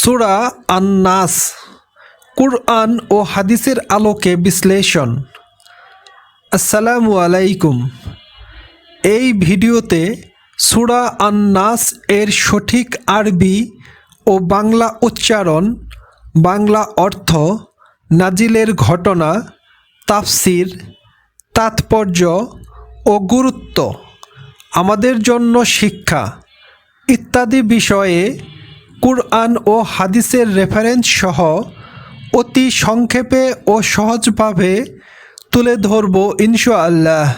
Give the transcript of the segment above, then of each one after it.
সুরা আন্নাস, কুরআন ও হাদিসের আলোকে বিশ্লেষণ। আসসালামু আলাইকুম। এই ভিডিওতে সুরা আন্নাস এর সঠিক আরবি ও বাংলা উচ্চারণ, বাংলা অর্থ, নাজিলের ঘটনা, তাফসির, তাৎপর্য ও গুরুত্ব, আমাদের জন্য শিক্ষা ইত্যাদি বিষয়ে কুরআন ও হাদিসের রেফারেন্স সহ অতি সংক্ষেপে ও সহজভাবে তুলে ধরব ইনশাআল্লাহ।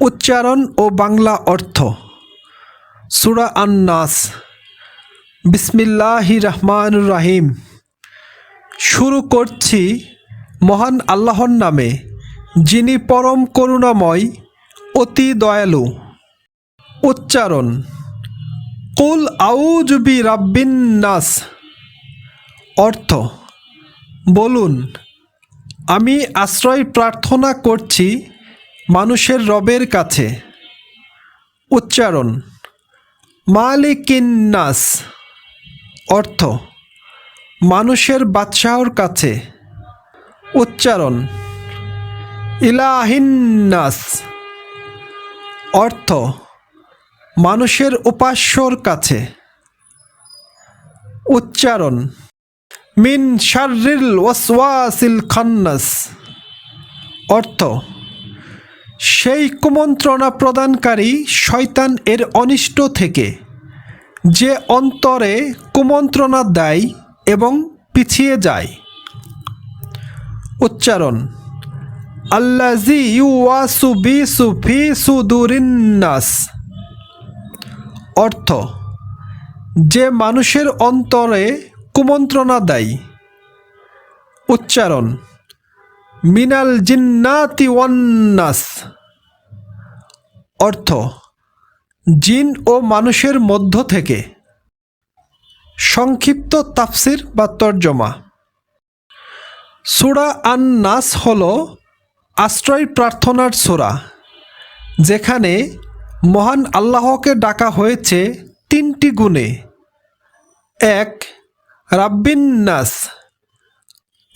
উচ্চারণ ও বাংলা অর্থ। সুরা আন্নাস। বিসমিল্লাহি রহমান রাহিম। শুরু করছি মহান আল্লাহর নামে, যিনি পরম করুণাময়, অতি দয়ালু। উচ্চারণ কুল আউজবি রাব্বিন নাস। অর্থ, বলুন, আমি আশ্রয় প্রার্থনা করছি মানুষের রবের কাছে। উচ্চারণ, মালিকিন নাস। অর্থ, মানুষের বাদশাহর কাছে। উচ্চারণ ইলাহিন্নাস অর্থ মানুষের উপাস্যর কাছে। উচ্চারণ, মিন শারিল ওয়াসওয়াসিল খান্নাস অর্থ, সেই কুমন্ত্রণা প্রদানকারী শয়তান এর অনিষ্ট থেকে, যে অন্তরে কুমন্ত্রণা দেয় এবং পিছিয়ে যায় উচ্চারণ আল্লাজি ইউওয়াসু বিসু ফি সুদুরিন্নাস অর্থ, যে মানুষের অন্তরে কুমন্ত্রণা দেয়। উচ্চারণ, মিনাল জিন্নাতি ওয়ান্নাস। অর্থ, জিন ও মানুষের মধ্য থেকে। সংক্ষিপ্ত তাফসির বা তর্জমা। সুরা আন নাস হল আশ্রয় প্রার্থনার সুরা, যেখানে মহান আল্লাহকে ডাকা হয়েছে তিনটি গুণে। এক, রাব্বিন নাস,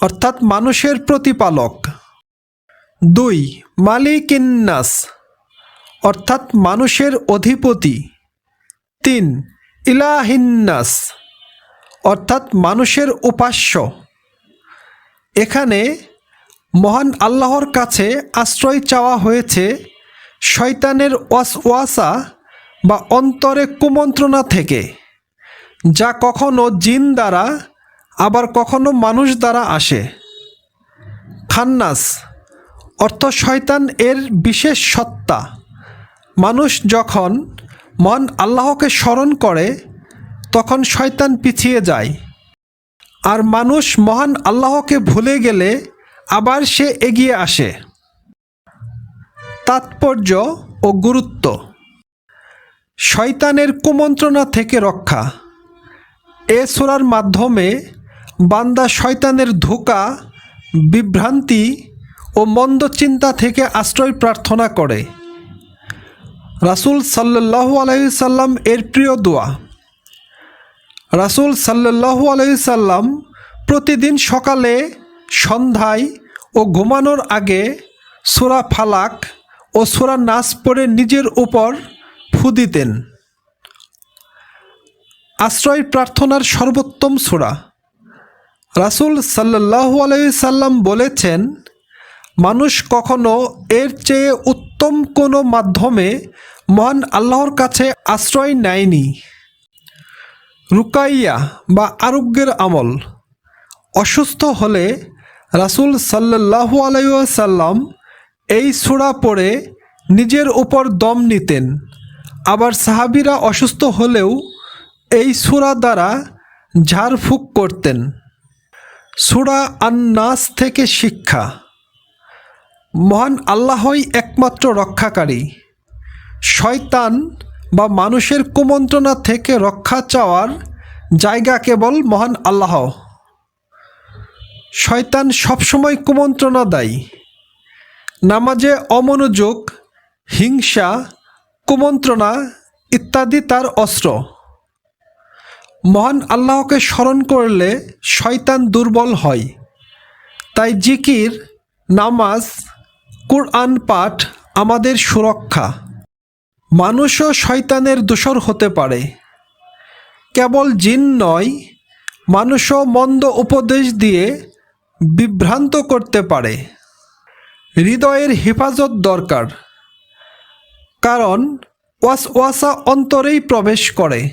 অর্থাৎ মানুষের প্রতিপালক। দুই মালিকিন্নাস অর্থাৎ মানুষের অধিপতি। তিন ইলাহিন্নাস অর্থাৎ মানুষের উপাস্য। এখানে মহান আল্লাহর কাছে আশ্রয় চাওয়া হয়েছে শয়তানের ওয়াসওয়াসা বা অন্তরে কুমন্ত্রণা থেকে, যা কখনো জিন দ্বারা, আবার কখনো মানুষ দ্বারা আসে। খান্নাস অর্থ শয়তান এর বিশেষ সত্তা। মানুষ যখন মন আল্লাহকে স্মরণ করে, তখন শয়তান পিছিয়ে যায়। আর মানুষ মহান আল্লাহকে ভুলে গেলে আবার সে এগিয়ে আসে। তাৎপর্য ও গুরুত্ব। শয়তানের কুমন্ত্রণা থেকে রক্ষা। এ সোরার মাধ্যমে বান্দা শয়তানের ধোকা, বিভ্রান্তি ও মন্দ চিন্তা থেকে আশ্রয় প্রার্থনা করে। রাসুল সাল্লাহু আলহিসাল্লাম এর প্রিয় দোয়া। রাসুল সাল্লাহু আলহিসাল্লাম প্রতিদিন সকালে, সন্ধ্যায় ও ঘুমানোর আগে সুরা ফালাক ও সুরা নাচ পড়ে নিজের উপর ফু দিতেন। আশ্রয় প্রার্থনার সর্বোত্তম সুরা। রাসুল সাল্লাহু আলহিসাল্লাম বলেছেন, মানুষ কখনো এর চেয়ে উত্তম কোনো মাধ্যমে মহান আল্লাহর কাছে আশ্রয় নেয়নি। রুকাইয়া বা আরোগ্যের আমল। অসুস্থ হলে রাসুল সাল্লাহু আলাইসাল্লাম এই সুরা পড়ে নিজের উপর দম নিতেন। আবার সাহাবিরা অসুস্থ হলেও এই সুরা দ্বারা ঝাড়ফুঁক করতেন। সুরা আন্নাস থেকে শিক্ষা। মহান আল্লাহই একমাত্র রক্ষাকারী। শয়তান বা মানুষের কুমন্ত্রণা থেকে রক্ষা চাওয়ার জায়গা কেবল মহান আল্লাহ। শয়তান সবসময় কুমন্ত্রণা দেয়। নামাজে অমনোযোগ, হিংসা, কুমন্ত্রণা ইত্যাদি তার অস্ত্র। মহান আল্লাহকে স্মরণ করলে শয়তান দুর্বল হয়। তাই জিকির, নামাজ, কুরআন পাঠ আমাদের সুরক্ষা। মানুষও শয়তানের দোসর হতে পারে। কেবল জিন নয়, মানুষও মন্দ উপদেশ দিয়ে বিভ্রান্ত করতে পারে। হৃদয়ের হেফাজত দরকার। কারণ ওয়াস ওয়াসা অন্তরেই প্রবেশ করে।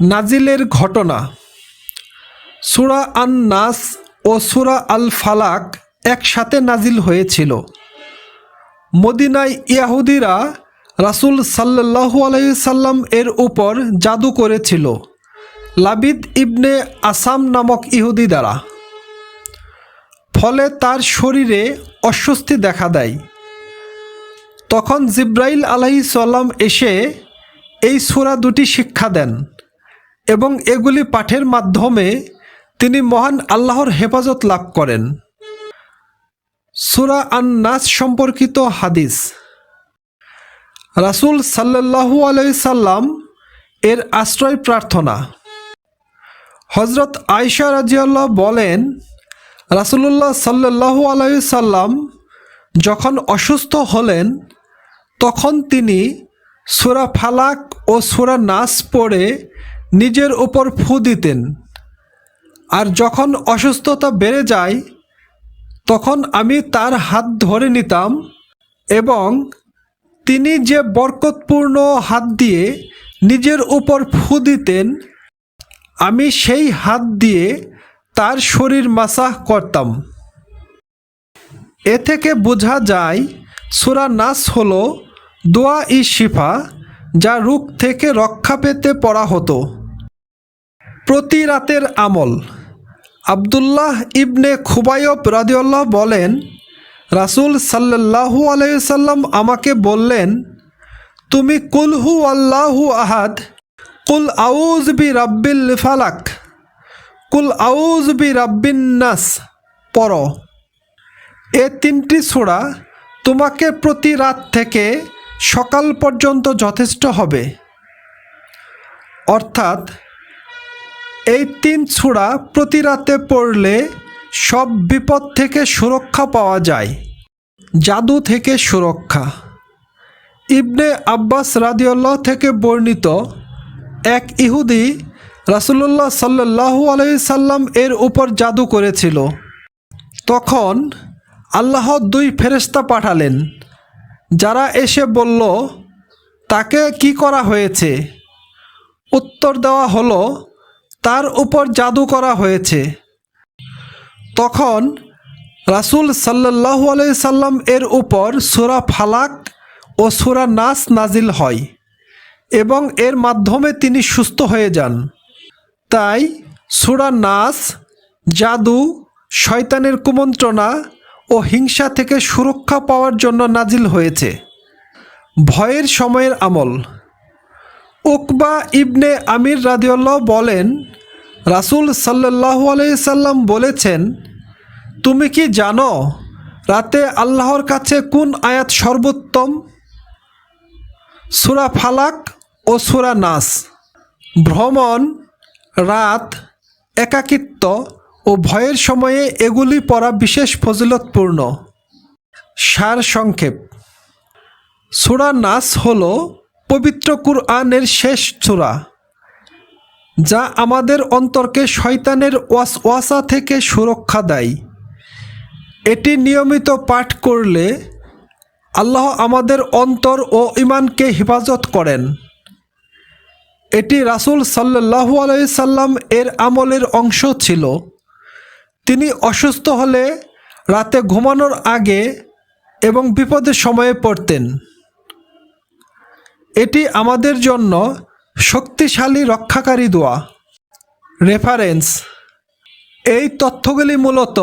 নাজিলের ঘটনা। সুরা আন নাস ও সুরা আল ফালাক একসাথে নাজিল হয়েছিল। মদিনায় ইয়াহুদিরা রাসূল আলাইহি সাল্লাম এর উপর জাদু করেছিল। লাবিদ ইবনে আসাম নামক ইহুদি দ্বারা। ফলে তার শরীরে অস্বস্তি দেখা দেয়। তখন জিব্রাইল আলাহি সাল্লাম এসে এই সুরা দুটি শিক্ষা দেন এবং এগুলি পাঠের মাধ্যমে তিনি মহান আল্লাহর হেফাজত লাভ করেন। সুরা আন নাস সম্পর্কিত হাদিস। রাসূল আলাইহি সাল্লাম এর আশ্রয় প্রার্থনা। হজরত আয়সা রাজিয়াল্লাহ বলেন রাসূলুল্লাহ সাল্লাল্লাহু আলাইহি সাল্লাম যখন অসুস্থ হলেন, তখন তিনি সুরা ফালাক ও সুরা নাস পড়ে নিজের ওপর ফু দিতেন। আর যখন অসুস্থতা বেড়ে যায়, তখন আমি তার হাত ধরে নিতাম এবং তিনি যে বরকতপূর্ণ হাত দিয়ে নিজের উপর ফু দিতেন, আমি সেই হাত দিয়ে তার শরীর মাসাহ করতাম। এ থেকে বোঝা যায়, সুরা নাস হল দোয়া ই শিফা, যা রোগ থেকে রক্ষা পেতে পড়া হতো। প্রতি রাতের আমল। আবদুল্লাহ ইবনে খুবাইব রাদিউল্লাহ বলেন, রাসূল সাল্লাল্লাহু আলাইসাল্লাম আমাকে বললেন, তুমি কুলহু আল্লাহু আহাদ, কুল আউজ বি রাব্বিল ফালাক। কুল আউজ বি রাব্বিন নাস। পড়ো। এ তিনটি ছোড়া তোমাকে প্রতি রাত থেকে সকাল পর্যন্ত যথেষ্ট হবে। অর্থাৎ এই তিন ছোড়া প্রতি রাতে পড়লে সব বিপদ থেকে সুরক্ষা পাওয়া যায়। জাদু থেকে সুরক্ষা। ইবনে আব্বাস রাদিউল্লাহ থেকে বর্ণিত এক ইহুদি রাসুলুল্লাহ সাল্লাহু আলহি সাল্লাম এর উপর জাদু করেছিল। তখন আল্লাহ দুই ফেরেস্তা পাঠালেন। যারা এসে বলল, তাকে কি করা হয়েছে? উত্তর দেওয়া হলো, তার উপর জাদু করা হয়েছে। তখন রাসূল সাল্লাহু সাল্লাম এর উপর সুরা ফালাক ও সুরা নাস নাজিল হয় এবং এর মাধ্যমে তিনি সুস্থ হয়ে যান। তাই সুরা নাস, জাদু, শয়তানের কুমন্ত্রণা ও হিংসা থেকে সুরক্ষা পাওয়ার জন্য নাজিল হয়েছে। ভয়ের সময়ের আমল। উকবা ইবনে আমির রাদিউল্লাহ বলেন, রাসূল সাল্লাহু সাল্লাম বলেছেন, তুমি কি জানো রাতে আল্লাহর কাছে কোন আয়াত সর্বোত্তম? সুরা ফালাক ও সুরা নাস। ভ্রমণ রাত, একাকিত্ব ও ভয়ের সময়ে এগুলি পড়া বিশেষ ফজিলতপূর্ণ। সার সংক্ষেপ। সুরা নাস হল পবিত্র কুরআনের শেষ সূরা, যা আমাদের অন্তরকে শয়তানের ওয়াস ওয়াসা থেকে সুরক্ষা দেয়। এটি নিয়মিত পাঠ করলে আল্লাহ আমাদের অন্তর ও ইমানকে হেফাজত করেন। এটি রাসূল সাল্লাহু আলাই সাল্লাম এর আমলের অংশ ছিল। তিনি অসুস্থ হলে রাতে ঘুমানোর আগে এবং বিপদের সময়ে পড়তেন। এটি আমাদের জন্য শক্তিশালী রক্ষাকারী দোয়া। রেফারেন্স এই তথ্যগুলি মূলত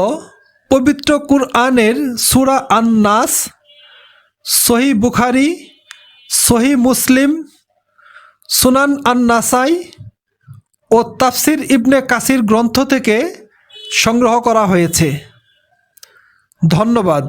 পবিত্র কুরআনের সুরা আন্নাস সহি বুখারি সহি মুসলিম সুনান আন্নাসাই ও তাফসির ইবনে কাসির গ্রন্থ থেকে সংগ্রহ করা হয়েছে। ধন্যবাদ।